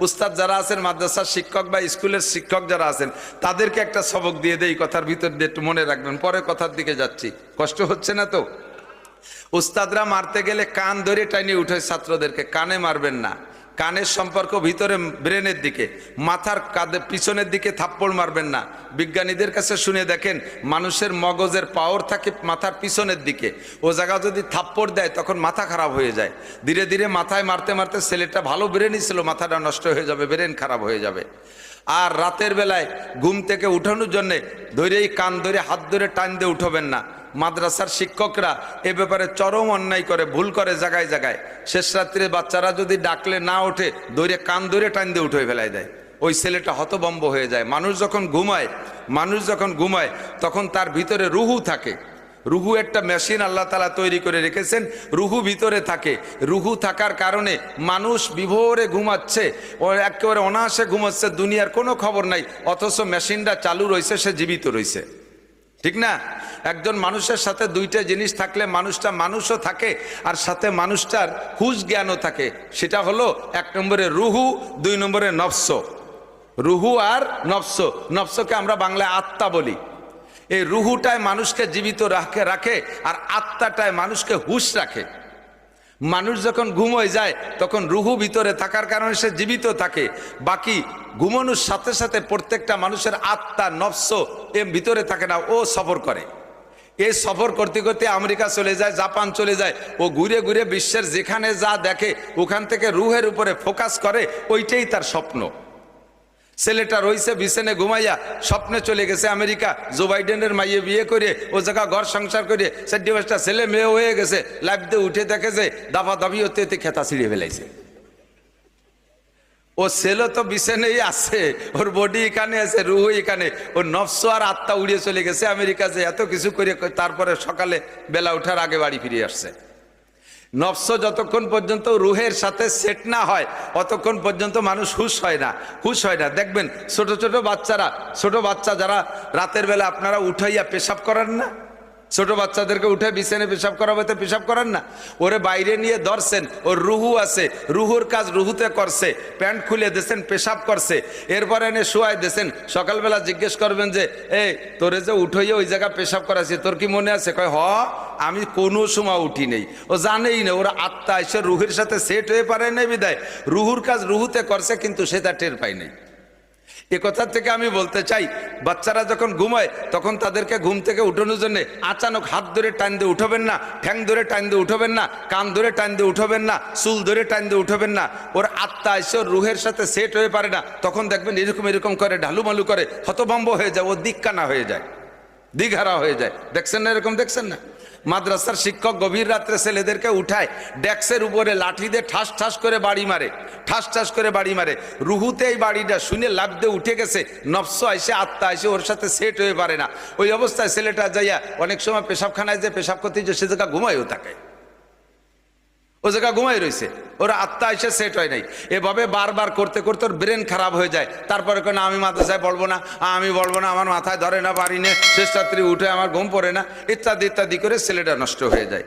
উস্তাদ যারা আছেন, মাদ্রাসার শিক্ষক বা স্কুলের শিক্ষক যারা আছেন, তাদেরকে একটা সবক দিয়ে দেয় কথার ভিতর দিয়ে একটু মনে রাখবেন। পরে কথার দিকে যাচ্ছি। কষ্ট হচ্ছে না তো? উস্তাদরা মারতে গেলে কান ধরে টাইনে উঠে ছাত্রদেরকে, কানে মারবেন না। কানের সম্পর্ক ভিতরে ব্রেনের দিকে, মাথার কাঁধে পিছনের দিকে থাপ্পড় মারবেন না। বিজ্ঞানীদের কাছে শুনে দেখেন, মানুষের মগজের পাওয়ার থাকে মাথার পিছনের দিকে। ও জায়গা যদি থাপ্পড় দেয়, তখন মাথা খারাপ হয়ে যায়। ধীরে ধীরে মাথায় মারতে মারতে ছেলেটা ভালো ব্রেনই ছিল, মাথাটা নষ্ট হয়ে যাবে ব্রেন খারাপ হয়ে যাবে। আর রাতের বেলায় ঘুম থেকে উঠানোর জন্যে ধরেই কান ধরে, হাত ধরে টান দিয়ে উঠবেন না। মাদ্রাসার শিক্ষকরা এ ব্যাপারে চরম অন্যায় করে, ভুল করে জায়গায় জায়গায়। শেষ রাত্রে বাচ্চারা যদি ডাকলে না ওঠে ধরে কান ধরে টান দিয়ে উঠে ফেলাই দেয়। ওই ছেলেটা হতবম্ব হয়ে যায়। মানুষ যখন ঘুমায়, মানুষ যখন ঘুমায়, তখন তার ভিতরে রুহু থাকে। রুহু একটা মেশিন আল্লাহ তালা তৈরি করে রেখেছেন। রুহু ভিতরে থাকে। রুহু থাকার কারণে মানুষ বিভোরে ঘুমাচ্ছে। ও একেবারে অনায়াসে ঘুমাচ্ছে। দুনিয়ার কোনো খবর নাই। অথচ মেশিনটা চালু রয়েছে, সে জীবিত রয়েছে। ঠিক না? একজন মানুষের সাথে দুইটা জিনিস থাকলে মানুষটা মানুষও থাকে, আর সাথে মানুষটার হুশ জ্ঞানও থাকে। সেটা হলো এক নম্বরে রুহু, দুই নম্বরে নফস। রুহু আর নফস। নফসকে আমরা বাংলায় আত্মা বলি। এই রুহুটায় মানুষকে জীবিত রাখে রাখে, আর আত্মাটায় মানুষকে হুশ রাখে। মানুষ যখন ঘুম হয়ে যায়, তখন রুহু ভিতরে থাকার কারণে সে জীবিত থাকে। বাকি ঘুমানোর সাথে সাথে প্রত্যেকটা মানুষের আত্মা, নফস এম ভিতরে থাকে না, ও সফর করে। এই সফর করতে করতে আমেরিকা চলে যায়, জাপান চলে যায়, ও ঘুরে ঘুরে বিশ্বের যেখানে যা দেখে, ওখান থেকে রুহের উপরে ফোকাস করে, ওইটাই তার স্বপ্ন। ছেলেটা রইছে বিছেনে ঘুমাইয়া স্বপ্নে চলে গেছে আমেরিকা। জো বাইডেনের মাইয়ে বিয়ে করে, ও জায়গা ঘর সংসার করে চারটি পাঁচটা ছেলে মেয়ে হয়ে গেছে। লাইফ দিয়ে উঠে দেখে যে দাফা দাবি হতে হতে খেতা ছিঁড়ে ফেলাইছে। ও ছেলে তো বিছেনেই আছে, ওর বডি এখানে আছে, রুহ এখানে। ওর নফস আর আত্মা উড়িয়ে চলে গেছে আমেরিকা যে এত কিছু করে, তারপরে সকালে বেলা ওঠার আগে বাড়ি ফিরে আসছে। নফস যতক্ষণ পর্যন্ত রুহের সাথে সেট না হয়, অতক্ষণ পর্যন্ত মানুষ হুশ হয় না। হুশ হয় না। দেখবেন ছোট ছোট বাচ্চারা, ছোট বাচ্চা যারা রাতের বেলা আপনারা উঠাইয়া পেশাব করেন না? ছোট বাচ্চাদেরকে উঠে বিছানে পেশাব করাবেতে পেশাব করেন না। ওরে বাইরে নিয়ে ধরছেন ওর রুহু আছে। রুহুর কাজ রুহুতে করছে, প্যান্ট খুলে দিয়েছেন, পেশাব করছে। এরপরে এনে শোয়াই দিয়েছেন। সকালবেলা জিজ্ঞেস করবেন যে এই তোরে যে উঠাইয়া ওই জায়গা পেশাব করাছি তোর কি মনে আছে? কয়, হ, আমি কোনো সময় উঠি নেই। ও জানেই না, ওরা আত্মা এসে রুহের সাথে সেট হয়ে পারে না বিদায়। রুহুর কাজ রুহুতে করছে, কিন্তু সে তার টের পায় নাই। এ কথা থেকে আমি বলতে চাই, বাচ্চারা যখন ঘুমায়, তখন তাদেরকে ঘুম থেকে উঠানোর জন্য আচানক হাত ধরে টান দিয়ে উঠবেন না, ঠ্যাং ধরে টান দিয়ে উঠবেন না, কান ধরে টান দিয়ে উঠবেন না, চুল ধরে টান দিয়ে উঠবেন না, ওর আত্মা এসে ওর রুহের সাথে সেট হয়ে পারে না, তখন দেখবেন এরকম এরকম করে ঢালুমালু করে, হতভম্ব হয়ে যায়, ও দিক্কানা হয়ে যায়। দিঘারা হয়ে যায়। দেখছেন না এরকম? দেখছেন না? মাদ্রাসার শিক্ষক গভীর রাত্রে ছেলেদেরকে উঠায়, ডেক্সের উপরে লাঠি দিয়ে ঠাস ঠাস করে বাড়ি মারে, ঠাস ঠাস করে বাড়ি মারে। রুহুতে এই বাড়িটা শুনে লাভ দিয়ে উঠে গেছে। নফস আইসে, আত্মা আইসে ওর সাথে সেট হয়ে পারে না। ওই অবস্থায় ছেলেটা যাইয়া অনেক সময় পেশাবখানায় যে পেশাব করতে যে সে জায়গা ঘুমায়ও থাকে। ও জায়গা ঘুমাই রয়েছে। ওর আত্মা এসে সেট হয় নাই। এভাবে বারবার করতে করতে ওর ব্রেন খারাপ হয়ে যায়। তারপরে কেন আমি মাদ্রাসায় বলব না। আমি বলব না, আমার মাথায় ধরে না বাড়ি না। শেষ রাত্রি উঠে আমার ঘুম পড়ে না। ইত্যাদি ইত্যাদি করে ছেলেটা নষ্ট হয়ে যায়।